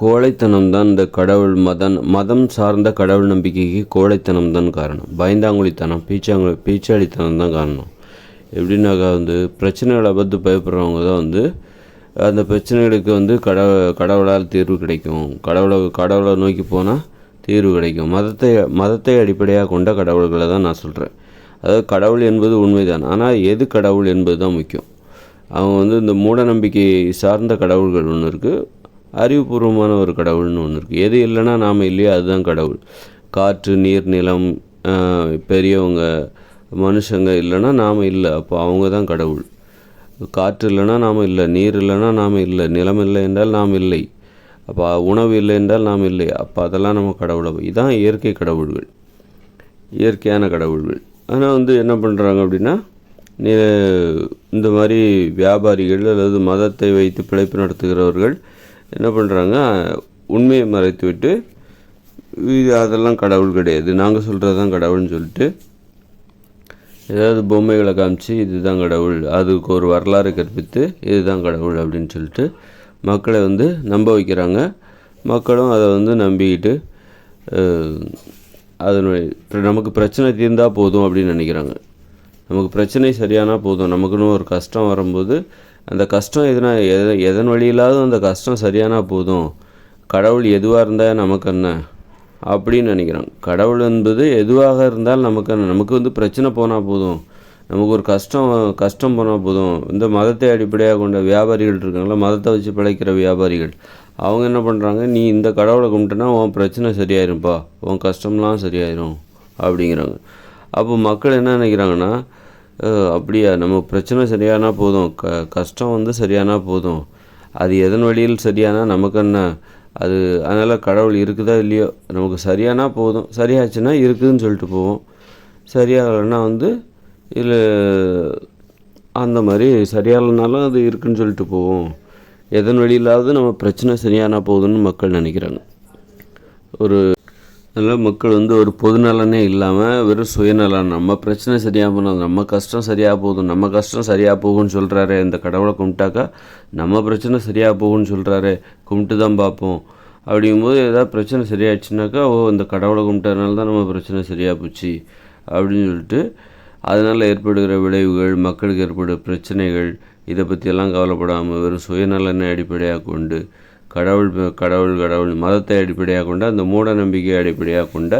கோழைத்தனம் தான் இந்த கடவுள் மதம் மதம் சார்ந்த கடவுள் நம்பிக்கைக்கு கோழைத்தனம் தான் காரணம். பயந்தாங்குழித்தனம் பீச்சாங்குழி பீச்சாளித்தனம் தான் காரணம். எப்படின்னாக்கா வந்து பிரச்சனைகளை பார்த்து பயப்படுறவங்க தான் வந்து அந்த பிரச்சனைகளுக்கு வந்து கடவு கடவுளால் தீர்வு கிடைக்கும். கடவுளை கடவுளை நோக்கி போனால் தீர்வு கிடைக்கும். மதத்தை மதத்தை அடிப்படையாக கொண்ட கடவுள்களை தான் நான் சொல்கிறேன் அதாவது கடவுள் என்பது உண்மைதான். ஆனால் எது கடவுள் என்பது தான் முக்கியம். அவங்க வந்து இந்த மூட நம்பிக்கை சார்ந்த கடவுள்கள் ஒன்று இருக்குது அறிவுபூர்வமான ஒரு கடவுள்னு ஒன்று இருக்குது எது இல்லைன்னா நாம் இல்லையோ அதுதான் கடவுள். காற்று நீர் நிலம் பெரியவங்க மனுஷங்க இல்லைன்னா நாம் இல்லை. அப்போ அவங்க தான் கடவுள். காற்று இல்லைன்னா நாம் இல்லை. நீர் இல்லைன்னா நாம் இல்லை. நிலம் இல்லை என்றால் நாம் இல்லை. அப்போ உணவு இல்லை என்றால் நாம் இல்லை. அப்போ அதெல்லாம் நம்ம கடவுளை இதான் இயற்கை கடவுள்கள். இயற்கையான கடவுள்கள். ஆனால் வந்து என்ன பண்ணுறாங்க அப்படின்னா இந்த மாதிரி வியாபாரிகள் அல்லது மதத்தை வைத்து பிழைப்பு நடத்துகிறவர்கள் என்ன பண்ணுறாங்க உண்மையை மறைத்துவிட்டு இது அதெல்லாம் கடவுள் கிடையாது. நாங்கள் சொல்கிறது தான் கடவுள்னு சொல்லிட்டு ஏதாவது பொம்மைகளை காமிச்சு இதுதான் கடவுள் அதுக்கு ஒரு வரலாறு கற்பித்து இதுதான் கடவுள் அப்படின்னு சொல்லிட்டு மக்களை வந்து நம்ப வைக்கிறாங்க. மக்களும் அதை வந்து நம்பிக்கிட்டு அதனுடைய நமக்கு பிரச்சனை தீர்ந்தால் போதும் அப்படின்னு நினைக்கிறாங்க. நமக்கு பிரச்சனை சரியானா போதும். நமக்குன்னு ஒரு கஷ்டம் வரும்போது அந்த கஷ்டம் எதுனா எத எதன் வழியிலாவது அந்த கஷ்டம் சரியானா போதும். கடவுள் எதுவாக இருந்தால் நமக்கு என்ன? அப்படின்னு நினைக்கிறாங்க கடவுள் என்பது எதுவாக இருந்தால் நமக்கு என்ன? நமக்கு வந்து பிரச்சனை போனால் போதும். நமக்கு ஒரு கஷ்டம் கஷ்டம் போனால் போதும். இந்த மதத்தை அடிப்படையாக கொண்ட வியாபாரிகள் இருக்காங்களா மதத்தை வச்சு பிழைக்கிற வியாபாரிகள். அவங்க என்ன பண்ணுறாங்க நீ இந்த கடவுளை கும்பிட்டுனா உன் பிரச்சனை சரியாயிரும்ப்பா உன் கஷ்டம்லாம் சரியாயிரும். அப்படிங்கிறாங்க. அப்போ மக்கள் என்ன நினைக்கிறாங்கன்னா அப்படியா? நம்ம பிரச்சனை சரியானா போதும். க கஷ்டம் வந்து சரியானா போதும். அது எதன் வழியில் சரியானா நமக்கு என்ன? அது அதனால் கடவுள் இருக்குதா இல்லையோ? நமக்கு சரியானா போதும். சரியாச்சுன்னா இருக்குதுன்னு சொல்லிட்டு போவோம். சரியாகலைன்னா வந்து இல்லை அந்த மாதிரி சரியாகலைனாலும் அது இருக்குதுன்னு சொல்லிட்டு போவோம். எதன் வழியிலாவது நம்ம பிரச்சனை சரியானா போதும்னு மக்கள் நினைக்கிறாங்க. ஒரு அதனால் மக்கள் வந்து ஒரு பொதுநலனே இல்லாமல் வெறும் சுயநலம் நம்ம பிரச்சனை சரியாக போனோம் நம்ம கஷ்டம் சரியாக போதும் நம்ம கஷ்டம் சரியாக போகும்னு சொல்கிறாரு இந்த கடவுளை கும்பிட்டாக்கா நம்ம பிரச்சனை சரியாக போகும்னு சொல்கிறாரு கும்பிட்டு தான் பார்ப்போம். அப்படிங்கும்போது ஏதாவது பிரச்சனை சரியாயிடுச்சுனாக்கா ஓ இந்த கடவுளை கும்பிட்டதுனால தான் நம்ம பிரச்சனை சரியாக போச்சு அப்படின்னு சொல்லிட்டு அதனால் ஏற்படுகிற விளைவுகள் மக்களுக்கு ஏற்படுகிற பிரச்சனைகள் இதை பற்றியெல்லாம் கவலைப்படாமல் வெறும் சுயநலனை அடிப்படையாக கொண்டு கடவுள் கடவுள் கடவுள் மதத்தை அடிப்படையாக கொண்ட அந்த மூட நம்பிக்கையை அடிப்படையாக கொண்ட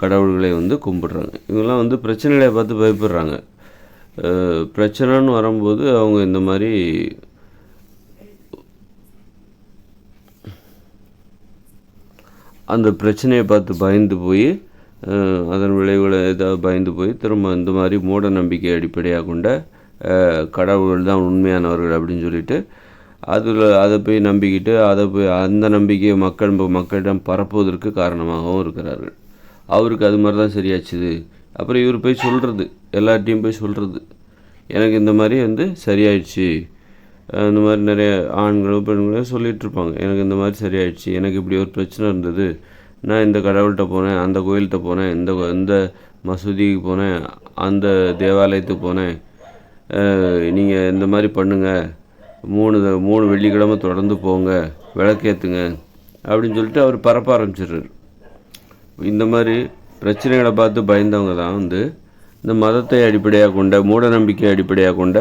கடவுள்களை வந்து கும்பிடுறாங்க. இவங்கெல்லாம் வந்து பிரச்சனைகளை பார்த்து பயப்படுறாங்க. பிரச்சனைன்னு வரும்போது அவங்க இந்த மாதிரி அந்த பிரச்சனையை பார்த்து பயந்து போய் அதன் விளைவுகளை ஏதாவது பயந்து போய் திரும்ப இந்த மாதிரி மூட நம்பிக்கை அடிப்படையாக கொண்ட அஹ், கடவுள்கள் தான் உண்மையானவர்கள் அப்படின்னு சொல்லிட்டு அதில் அதை போய் நம்பிக்கிட்டு அதை போய் அந்த நம்பிக்கையை மக்கள் மக்களிடம் பரப்புவதற்கு காரணமாகவும் இருக்கிறார்கள். அவருக்கு அது மாதிரி தான் சரியாச்சுது. அப்புறம் இவர் போய் சொல்கிறது எல்லார்ட்டையும் போய் சொல்கிறது எனக்கு இந்த மாதிரி வந்து சரியாயிடுச்சு. இந்த மாதிரி நிறைய ஆண்களும் பெண்களும் சொல்லிகிட்ருப்பாங்க எனக்கு இந்த மாதிரி சரியாயிடுச்சு. எனக்கு இப்படி ஒரு பிரச்சனை இருந்தது. நான் இந்த கடவுள்கிட்ட போனேன் அந்த கோயில்கிட்ட போனேன் இந்த கோ- இந்த மசூதிக்கு போனேன் அந்த தேவாலயத்துக்கு போனேன். நீங்கள் இந்த மாதிரி பண்ணுங்கள் மூணு மூணு வெள்ளிக்கிழமை தொடர்ந்து போங்க விளக்கேற்றுங்க அப்படின்னு சொல்லிட்டு அவர் பரப்ப ஆரம்பிச்சிடுறாரு. இந்த மாதிரி பிரச்சனைகளை பார்த்து பயந்தவங்க தான் வந்து இந்த மதத்தை அடிப்படையாக கொண்ட மூட நம்பிக்கை அடிப்படையாக கொண்ட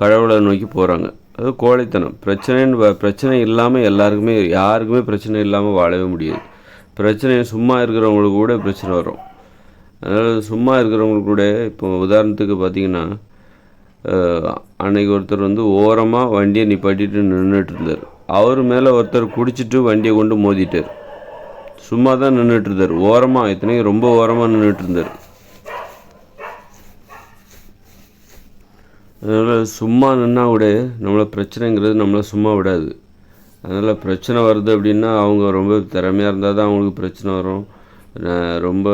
கடவுளை நோக்கி போகிறாங்க அது கோழைத்தனம். பிரச்சனைன்னு பிரச்சனை இல்லாமல் எல்லாருக்குமே யாருக்குமே பிரச்சனை இல்லாமல் வாழவே முடியாது. பிரச்சனை சும்மா இருக்கிறவங்களுக்கு கூட பிரச்சனை வரும். அதனால் சும்மா இருக்கிறவங்களுக்கு கூட இப்போ உதாரணத்துக்கு பார்த்தீங்கன்னா அன்னைக்கு ஒருத்தர் வந்து ஓரமாக வண்டியை நிப்பாட்டிட்டு நின்றுட்டு இருந்தார் அவர் மேலே ஒருத்தர் குடிச்சிட்டு வண்டியை கொண்டு மோதிட்டார். சும்மா தான் நின்றுட்டு இருந்தார் ஓரமாக இத்தனைக்கும் ரொம்ப ஓரமாக நின்றுட்டு இருந்தார் அதனால் சும்மா நின்னா கூட நம்மளை பிரச்சனைங்கிறது நம்மளை சும்மா விடாது. அதனால் பிரச்சனை வருது அப்படின்னா அவங்க ரொம்ப திறமையாக இருந்தால் தான் அவங்களுக்கு பிரச்சனை வரும். ரொம்ப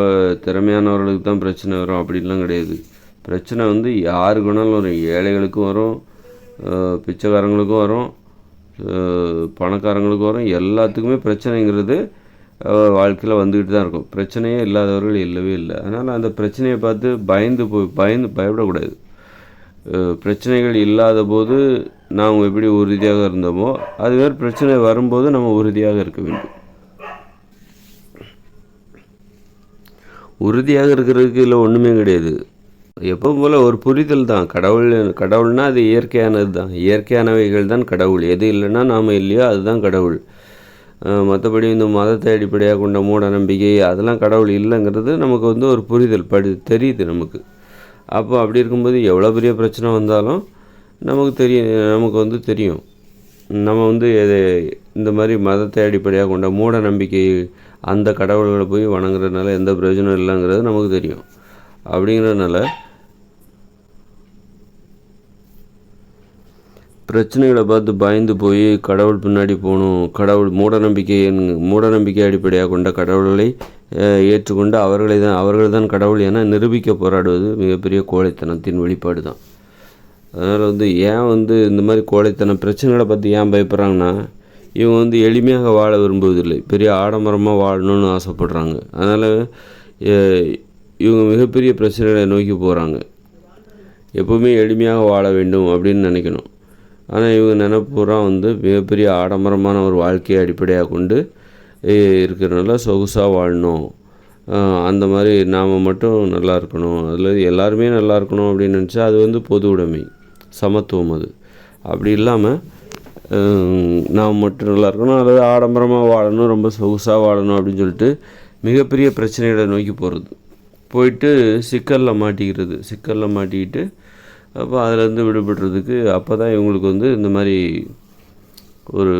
திறமையானவர்களுக்கு தான் பிரச்சனை வரும். அப்படின்லாம் கிடையாது. பிரச்சனை வந்து யாருக்குனாலும் வரும். ஏழைகளுக்கும் வரும் பிச்சைக்காரங்களுக்கும் வரும் பணக்காரங்களுக்கும் வரும். எல்லாத்துக்குமே பிரச்சனைங்கிறது வாழ்க்கையில் வந்துக்கிட்டு தான் இருக்கும். பிரச்சனையே இல்லாதவர்கள் இல்லவே இல்லை. அதனால் அந்த பிரச்சனையை பார்த்து பயந்து போய் பயந்து பயப்படக்கூடாது. பிரச்சனைகள் இல்லாத போது நாம் எப்படி உறுதியாக இருந்தோமோ அதுவே பிரச்சனை வரும்போது நம்ம உறுதியாக இருக்க வேண்டும். உறுதியாக இருக்கிறதுக்கு இல்லை ஒன்றுமே கிடையாது. எப்பவும் போல் ஒரு புரிதல் தான். கடவுள் கடவுள்னால் அது இயற்கையானது தான். இயற்கையானவைகள் தான் கடவுள். எது இல்லைன்னா நாம் இல்லையோ அதுதான் கடவுள். மற்றபடி இந்த மதத்தை அடிப்படையாக கொண்ட மூட நம்பிக்கை அதெல்லாம் கடவுள் இல்லைங்கிறது நமக்கு வந்து ஒரு புரிதல். படி தெரியுது நமக்கு. அப்போ அப்படி இருக்கும்போது எவ்வளோ பெரிய பிரச்சனை வந்தாலும் நமக்கு தெரியும் நமக்கு வந்து தெரியும். நம்ம வந்து எது இந்த மாதிரி மதத்தை அடிப்படையாக கொண்ட மூட நம்பிக்கை அந்த கடவுள்களை போய் வணங்குறதுனால எந்த பிரயோஜனம் இல்லைங்கிறது நமக்கு தெரியும். அப்படிங்கிறதுனால பிரச்சனைகளை பார்த்து பயந்து போய் கடவுள் பின்னாடி போகணும். கடவுள் மூடநம்பிக்கை மூடநம்பிக்கை அடிப்படையாக கொண்ட கடவுள்களை ஏற்றுக்கொண்டு அவர்களை தான் அவர்கள் தான் கடவுள் என நிரூபிக்க போராடுவது மிகப்பெரிய கோழைத்தனத்தின் வெளிப்பாடு தான் அதனால் வந்து ஏன் வந்து இந்த மாதிரி கோழைத்தனம் பிரச்சனைகளை பற்றி ஏன் பயப்படுறாங்கன்னா இவங்க வந்து எளிமையாக வாழ விரும்புவதில்லை. பெரிய ஆடம்பரமாக வாழணும்னு ஆசைப்படுறாங்க. அதனால் இவங்க மிகப்பெரிய பிரச்சனைகளை நோக்கி போகிறாங்க எப்போவுமே எளிமையாக வாழ வேண்டும் அப்படின்னு நினைக்கணும். ஆனால் இவங்க நினைப்பூரா வந்து மிகப்பெரிய ஆடம்பரமான ஒரு வாழ்க்கையை அடிப்படையாக கொண்டு இருக்கிறனால சொகுசாக வாழணும். அந்த மாதிரி நாம் மட்டும் நல்லா இருக்கணும். அதில் எல்லாருமே நல்லா இருக்கணும் அப்படின்னு நினச்சா அது வந்து பொது உடைமை சமத்துவம் அது. அப்படி இல்லாமல் நாம் மட்டும் நல்லா இருக்கணும். அல்லது ஆடம்பரமாக வாழணும் ரொம்ப சொகுசாக வாழணும் அப்படின்னு சொல்லிட்டு மிகப்பெரிய பிரச்சனைகளை நோக்கி போகிறது போயிட்டு சிக்கலில் மாட்டிக்கிறது. சிக்கலில் மாட்டிக்கிட்டு அப்போ அதுலேருந்து விடுபடுறதுக்கு அப்போ தான் இவங்களுக்கு வந்து இந்த மாதிரி ஒரு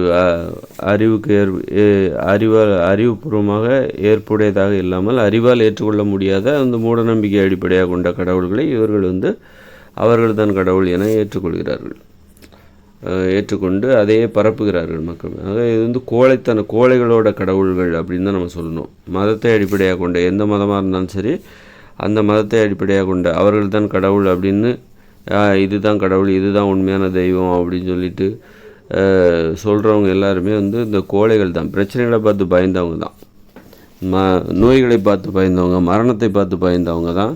அறிவுக்கு ஏற் ஏ- அறிவால் அறிவுபூர்வமாக ஏற்புடையதாக இல்லாமல் அறிவால் ஏற்றுக்கொள்ள முடியாத அந்த மூடநம்பிக்கை அடிப்படையாக கொண்ட கடவுள்களை இவர்கள் வந்து அவர்கள் தான் கடவுள் என ஏற்றுக்கொள்கிறார்கள். ஏற்றுக்கொண்டு அதையே பரப்புகிறார்கள் மக்கள். ஆக இது வந்து கோழைத்தன கோழைகளோட கடவுள்கள் அப்படின்னு தான் நம்ம சொல்லணும். மதத்தை அடிப்படையாக கொண்ட எந்த மதமாக இருந்தாலும் சரி அந்த மதத்தை அடிப்படையாக கொண்ட அவர்கள் தான் கடவுள் அப்படின்னு இதுதான் கடவுள் இதுதான் உண்மையான தெய்வம் அப்படின்னு சொல்லிட்டு சொல்கிறவங்க எல்லாருமே வந்து இந்த கோழைகள் தான். பிரச்சனைகளை பார்த்து பயந்தவங்க தான். ம நோய்களை பார்த்து பயந்தவங்க மரணத்தை பார்த்து பயந்தவங்க தான்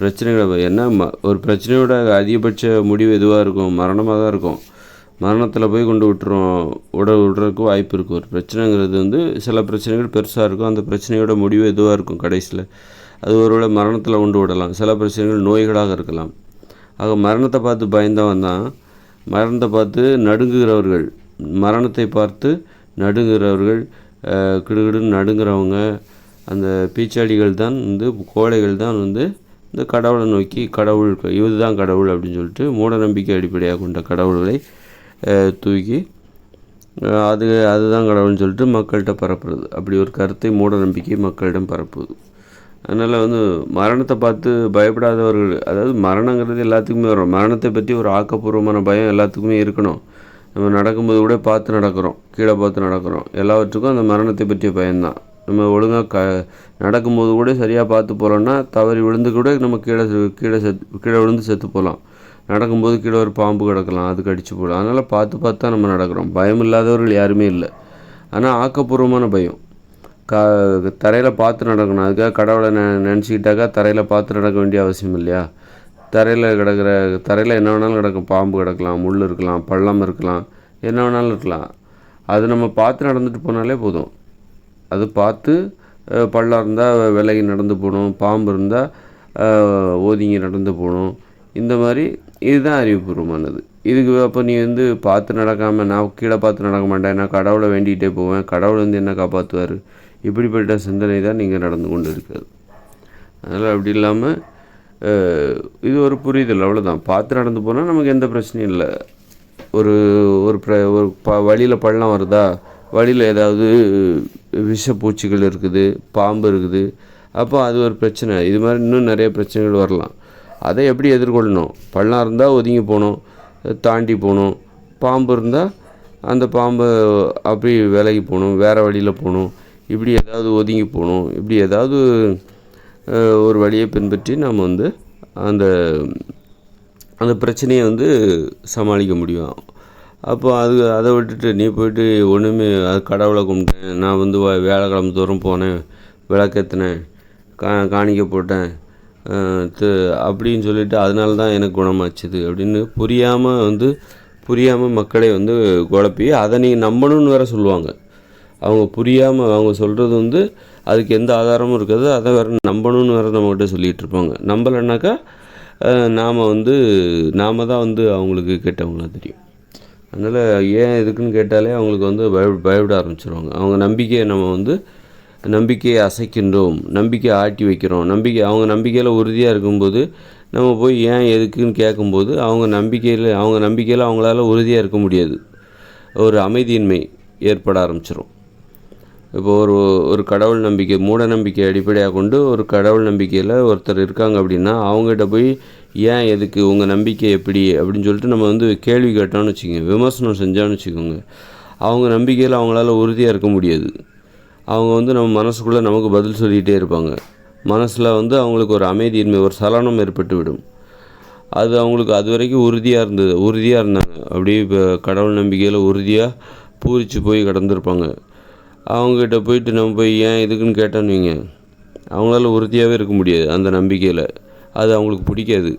பிரச்சனைகளை என்ன ம ஒரு பிரச்சனையோட அதிகபட்ச முடிவு எதுவாக இருக்கும்? மரணமாக தான் இருக்கும். மரணத்தில் போய் கொண்டு விட்டுரும் விட விடுறதுக்கு வாய்ப்பு இருக்குது ஒரு பிரச்சனைங்கிறது வந்து சில பிரச்சனைகள் பெருசாக இருக்கும். அந்த பிரச்சனையோட முடிவு எதுவாக இருக்கும் கடைசியில்? அது ஒருவேளை மரணத்தில் கொண்டு விடலாம். சில பிரச்சனைகள் நோய்களாக இருக்கலாம். ஆக மரணத்தை பார்த்து பயந்தவன் தான். மரணத்தை பார்த்து நடுங்குகிறவர்கள். மரணத்தை பார்த்து நடுங்குகிறவர்கள் கிடுகிடுன்னு நடுங்குறவங்க அந்த பீச்சாடிகள் தான் வந்து கோழைகள் தான் வந்து இந்த கடவுளை நோக்கி கடவுள் இதுதான் கடவுள் அப்படின்னு சொல்லிட்டு மூட நம்பிக்கை அடிப்படையாக கொண்ட கடவுள்களை தூக்கி அது அதுதான் கடவுள்னு சொல்லிட்டு மக்கள்கிட்ட பரப்புறது. அப்படி ஒரு கருத்தை மூட நம்பிக்கை மக்களிடம் பரப்புது. அதனால் வந்து மரணத்தை பார்த்து பயப்படாதவர்கள் அதாவது மரணங்கிறது எல்லாத்துக்குமே வரும். மரணத்தை பற்றி ஒரு ஆக்கப்பூர்வமான பயம் எல்லாத்துக்குமே இருக்கணும். நம்ம நடக்கும்போது கூட பார்த்து நடக்கிறோம் கீழே பார்த்து நடக்கிறோம். எல்லாவற்றுக்கும் அந்த மரணத்தை பற்றிய பயம்தான். நம்ம ஒழுங்காக க நடக்கும்போது கூட சரியாக பார்த்து போகிறோன்னா தவறி விழுந்து கூட நம்ம கீழே கீழே செத்து கீழே விழுந்து செத்து போகலாம் நடக்கும்போது கீழே ஒரு பாம்பு கிடக்கலாம் அது கடிச்சு போகலாம் அதனால் பார்த்து பார்த்து தான் நம்ம நடக்கிறோம். பயம் இல்லாதவர்கள் யாருமே இல்லை. ஆனால் ஆக்கப்பூர்வமான பயம். கா தரையில் பார்த்து நடக்கணும். அதுக்காக கடவுளை நெ நினச்சிக்கிட்டாக்கா தரையில் பார்த்து நடக்க வேண்டிய அவசியம் இல்லையா? தரையில் கிடக்கிற தரையில் என்ன வேணாலும் கிடக்கும். பாம்பு கிடக்கலாம் முள் இருக்கலாம் பள்ளம் இருக்கலாம் என்ன வேணாலும் இருக்கலாம். அது நம்ம பார்த்து நடந்துட்டு போனாலே போதும். அது பார்த்து பள்ளம் இருந்தால் விலகி நடந்து போகணும். பாம்பு இருந்தால் ஒதுங்கி நடந்து போகணும். இந்த மாதிரி இதுதான் அறிவுபூர்வமானது. இதுக்கு அப்போ நீ வந்து பார்த்து நடக்காமல் நான் கீழே பார்த்து நடக்க மாட்டேன். நான் கடவுளை வேண்டிகிட்டே போவேன். கடவுள் வந்து என்ன காப்பாற்றுவார் இப்படிப்பட்ட சிந்தனை தான் நீங்கள் நடந்து கொண்டு இருக்கிறது அதனால் அப்படி இல்லாமல் இது ஒரு புரிதல் அவ்வளோதான் பார்த்து நடந்து போனால் நமக்கு எந்த பிரச்சனையும் இல்லை. ஒரு ஒரு ப்ர ஒரு ப வழியில் பள்ளம் வருதா? வழியில் ஏதாவது விஷப்பூச்சிகள் இருக்குது பாம்பு இருக்குது. அப்போ அது ஒரு பிரச்சனை. இது மாதிரி இன்னும் நிறைய பிரச்சனைகள் வரலாம். அதை எப்படி எதிர்கொள்ளணும்? பள்ளம் இருந்தால் ஒதுங்கி போகணும் தாண்டி போகணும். பாம்பு இருந்தால் அந்த பாம்பை அப்படி விலகி போகணும் வேறு வழியில் போகணும். இப்படி ஏதாவது ஒதுங்கி போகணும் இப்படி ஏதாவது ஒரு வழியை பின்பற்றி நாம் வந்து அந்த அந்த பிரச்சனையை வந்து சமாளிக்க முடியும். அப்போ அது அதை விட்டுட்டு நீ போயிட்டு ஒன்றுமே அது கடவுளை கும்பிட்டேன் நான் வந்து வ- வியாழக்கிழமை தோறும் போனேன் விளக்கேற்றினேன் கா காணிக்க போட்டேன் து- அப்படின்னு சொல்லிட்டு அதனால தான் எனக்கு குணமாச்சுது அப்படின்னு புரியாமல் வந்து புரியாமல் மக்களை வந்து குழப்பி அதை நீங்கள் நம்பணும்னு வேற சொல்லுவாங்க. அவங்க புரியாமல் அவங்க சொல்கிறது வந்து அதுக்கு எந்த ஆதாரமும் இருக்காது. அதை வேறு நம்பணும்னு வேறு நம்மகிட்ட சொல்லிகிட்டு இருப்பாங்க. நம்பலைன்னாக்கா நாம் வந்து நாம் தான் வந்து அவங்களுக்கு கேட்டவங்களாம் தெரியும். அதனால் ஏன் எதுக்குன்னு கேட்டாலே அவங்களுக்கு வந்து பய பயப்பட ஆரம்பிச்சிருவாங்க. அவங்க நம்பிக்கையை நம்ம வந்து நம்பிக்கையை அசைக்கின்றோம். நம்பிக்கையை ஆட்டி வைக்கிறோம். நம்பிக்கை அவங்க நம்பிக்கையில் உறுதியாக இருக்கும்போது நம்ம போய் ஏன் எதுக்குன்னு கேட்கும்போது அவங்க நம்பிக்கையில் அவங்க நம்பிக்கையில் அவங்களால உறுதியாக இருக்க முடியாது. ஒரு அமைதியின்மை ஏற்பட ஆரம்பிச்சிடும் இப்போ ஒரு ஒரு கடவுள் நம்பிக்கை மூட நம்பிக்கை அடிப்படையாக கொண்டு ஒரு கடவுள் நம்பிக்கையில் ஒருத்தர் இருக்காங்க அப்படின்னா அவங்ககிட்ட போய் ஏன் எதுக்கு உங்கள் நம்பிக்கை எப்படி அப்படின்னு சொல்லிட்டு நம்ம வந்து கேள்வி கேட்டோம்னு வச்சுக்கோங்க விமர்சனம் செஞ்சோன்னு வச்சுக்கோங்க. அவங்க நம்பிக்கையில் அவங்களால உறுதியாக இருக்க முடியாது. அவங்க வந்து நம்ம மனசுக்குள்ளே நமக்கு பதில் சொல்லிகிட்டே இருப்பாங்க. மனசில் வந்து அவங்களுக்கு ஒரு அமைதியின்மை ஒரு சலனம் ஏற்பட்டு விடும் அது அவங்களுக்கு அது வரைக்கும் உறுதியாக இருந்தது உறுதியாக இருந்தாங்க. அப்படியே இப்போ கடவுள் நம்பிக்கையில் உறுதியாக பூரிச்சு போய் கடந்திருப்பாங்க. அவங்கக்கிட்ட போயிட்டு நம்ம போய் ஏன் இதுக்குன்னு கேட்டோன்னு வைங்க அவங்களால உறுதியாகவே இருக்க முடியாது அந்த நம்பிக்கையில். அது அவங்களுக்கு பிடிக்காது.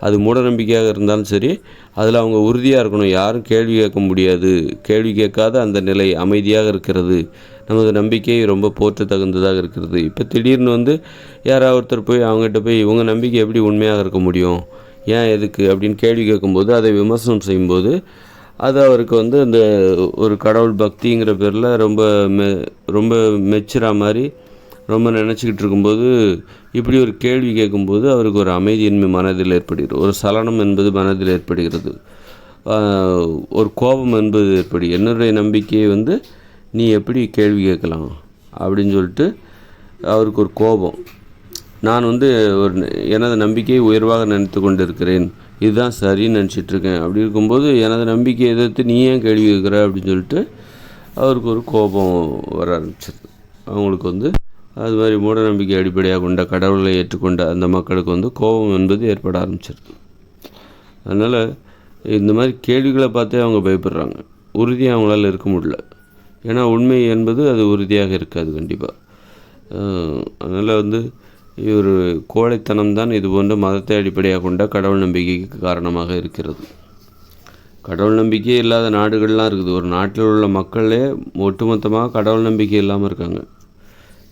அது மூட நம்பிக்கையாக இருந்தாலும் சரி அதில் அவங்க உறுதியாக இருக்கணும். யாரும் கேள்வி கேட்க முடியாது. கேள்வி கேட்காத அந்த நிலை அமைதியாக இருக்கிறது. நமது நம்பிக்கை ரொம்ப போற்ற தகுந்ததாக இருக்கிறது. இப்போ திடீர்னு வந்து யாராவது ஒருத்தர் போய் அவங்ககிட்ட போய் இவங்க நம்பிக்கை எப்படி உண்மையாக இருக்க முடியும்? ஏன் எதுக்கு? அப்படின்னு கேள்வி கேட்கும்போது அதை விமர்சனம் செய்யும்போது அது அவருக்கு வந்து அந்த ஒரு கடவுள் பக்திங்கிற பேரில் ரொம்ப மெ ரொம்ப மெச்சுரா மாதிரி ரொம்ப நினச்சிக்கிட்டு இருக்கும்போது இப்படி ஒரு கேள்வி கேட்கும்போது அவருக்கு ஒரு அமைதியின்மை மனதில் ஏற்படுகிறது. ஒரு சலனம் என்பது மனதில் ஏற்படுகிறது. ஒரு கோபம் என்பது ஏற்படி என்னுடைய நம்பிக்கையை வந்து நீ எப்படி கேள்வி கேட்கலாம்? அப்படின்னு சொல்லிட்டு அவருக்கு ஒரு கோபம். நான் வந்து ஒரு எனது நம்பிக்கையை உயர்வாக நினைத்து கொண்டிருக்கிறேன். இதுதான் சரின்னு நினச்சிட்டு இருக்கேன் அப்படி இருக்கும்போது எனது நம்பிக்கையை எதிர்த்து நீ ஏன் கேள்வி கேட்குற? அப்படின்னு சொல்லிட்டு அவருக்கு ஒரு கோபம் வர ஆரம்பிச்சிருக்கு அவங்களுக்கு வந்து அது மாதிரி மூட நம்பிக்கை அடிப்படையாக கொண்ட கடவுளை ஏற்றுக்கொண்ட அந்த மக்களுக்கு வந்து கோபம் என்பது ஏற்பட ஆரம்பிச்சிருது. அதனால் இந்த மாதிரி கேள்விகளை பார்த்தே அவங்க பயப்படுறாங்க. உறுதியாக அவங்களால இருக்க முடியல. ஏன்னா உண்மை என்பது அது உறுதியாக இருக்காது கண்டிப்பாக அதனால் வந்து ஒரு கோழைத்தனம் தான் இது மதத்தை அடிப்படையாக கொண்ட கடவுள் நம்பிக்கைக்கு காரணமாக இருக்கிறது. கடவுள் நம்பிக்கையே இல்லாத நாடுகள்லாம் இருக்குது. ஒரு நாட்டில் உள்ள மக்களே ஒட்டுமொத்தமாக கடவுள் நம்பிக்கை இல்லாமல் இருக்காங்க.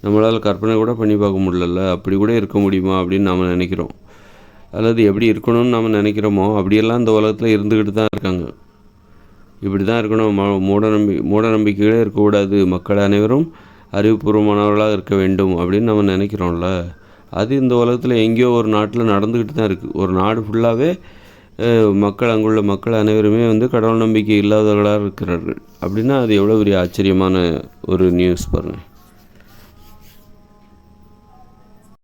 நம்மளால் கற்பனை கூட பண்ணி பார்க்க முடியல அப்படி கூட இருக்க முடியுமா அப்படின்னு நாம் நினைக்கிறோம். அல்லது எப்படி இருக்கணும்னு நாம் நினைக்கிறோமோ அப்படியெல்லாம் இந்த உலகத்தில் இருந்துக்கிட்டு தான் இருக்காங்க. இப்படி தான் இருக்கணும். ம மூட நம்பி மூட நம்பிக்கைகளே இருக்கக்கூடாது. மக்கள் அனைவரும் அறிவுபூர்வமானவர்களாக இருக்க வேண்டும் அப்படின்னு நம்ம நினைக்கிறோம்ல. அது இந்த உலகத்தில் எங்கேயோ ஒரு நாட்டில் நடந்துக்கிட்டு தான் இருக்குது ஒரு நாடு ஃபுல்லாகவே மக்கள் அங்குள்ள மக்கள் அனைவருமே வந்து கடவுள் நம்பிக்கை இல்லாதவர்களாக இருக்கிறார்கள். அப்படின்னா அது எவ்வளோ பெரிய ஆச்சரியமான ஒரு நியூஸ் பாருங்கள்